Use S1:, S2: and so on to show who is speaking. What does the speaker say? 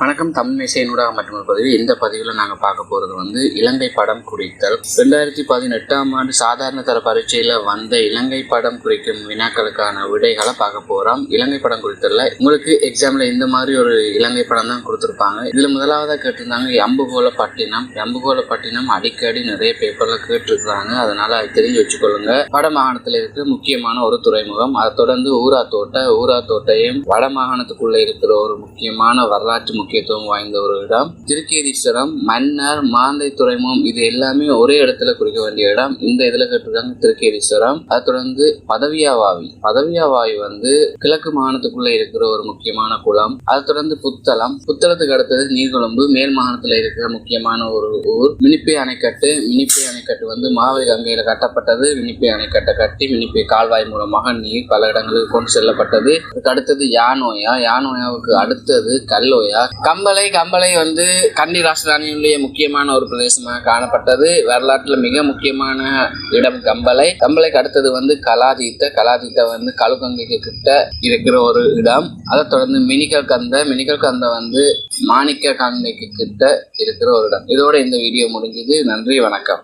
S1: வணக்கம் தமிழ் இசையினூடாக மற்றும் ஒரு பதிவு. இந்த பதிவில் நாங்கள் பார்க்க போகிறது வந்து இலங்கை படம் குறித்தல். ரெண்டாயிரத்தி பதினெட்டாம் ஆண்டு சாதாரண தர பரீட்சையில் வந்த இலங்கை படம் குறிக்கும் வினாக்களுக்கான விடைகளை பார்க்க போகிறோம் இலங்கை படம் குறித்தல உங்களுக்கு எக்ஸாமில் இந்த மாதிரி ஒரு இலங்கை படம் தான் கொடுத்துருப்பாங்க. இதில் முதலாவதாக கேட்டிருந்தாங்க எம்புகோல பட்டினம் எம்புகோல பட்டினம் அடிக்கடி நிறைய பேப்பரில் கேட்டிருக்கிறாங்க. அதனால் அதை தெரிஞ்சு வச்சுக்கொள்ளுங்க. வட மாகாணத்தில் இருக்கிற முக்கியமான ஒரு துறைமுகம். அதை தொடர்ந்து ஊரா தோட்ட ஊரா தோட்டையும் வட மாகாணத்துக்குள்ளே இருக்கிற ஒரு முக்கியமான வரலாற்று முக்கியத்துவம் வாய்ந்த ஒரு இடம். திருக்கேதீஸ்வரம் மன்னர் மாந்தை துறைமுகம் இது எல்லாமே ஒரே இடத்துல குறிக்க வேண்டிய இடம். இந்த இதுல கேட்டிருக்காங்க திருக்கேதீஸ்வரம். அதை தொடர்ந்து பதவியாவாவி. பதவியாவாவி வந்து கிழக்கு மாகாணத்துக்குள்ள இருக்கிற ஒரு முக்கியமான குளம். அதை தொடர்ந்து புத்தளம். புத்தளத்துக்கு அடுத்தது நீர்கொழும்பு. மேல் மாகாணத்துல இருக்கிற முக்கியமான ஒரு ஊர். மினிப்பே அணைக்கட்டு. மினிப்பே அணைக்கட்டு வந்து மாவை கங்கையில கட்டப்பட்டது. மினிப்பே அணைக்கட்டை கட்டி மினிப்பே கால்வாய் மூலமாக நீர் பல இடங்களுக்கு கொண்டு செல்லப்பட்டது. அதுக்கு அடுத்தது யானோயா. யானோயாவுக்கு அடுத்தது கல்லோயா. கம்பளை கம்பளை வந்து கண்டி ராஜதானியினுடைய முக்கியமான ஒரு பிரதேசமாக காணப்பட்டது. வரலாற்றில் மிக முக்கியமான இடம் கம்பளை. கம்பளைக்கு அடுத்தது வந்து கலாதீத்த. கலாதீத்த வந்து கழுகங்கைக்கு கிட்ட இருக்கிற ஒரு இடம். அதை தொடர்ந்து மினிக்கல் கந்த. மினிக்கல் கந்த வந்து மாணிக்க காங்கைக்கு கிட்ட இருக்கிற ஒரு இடம். இதோட இந்த வீடியோ முடிஞ்சது. நன்றி வணக்கம்.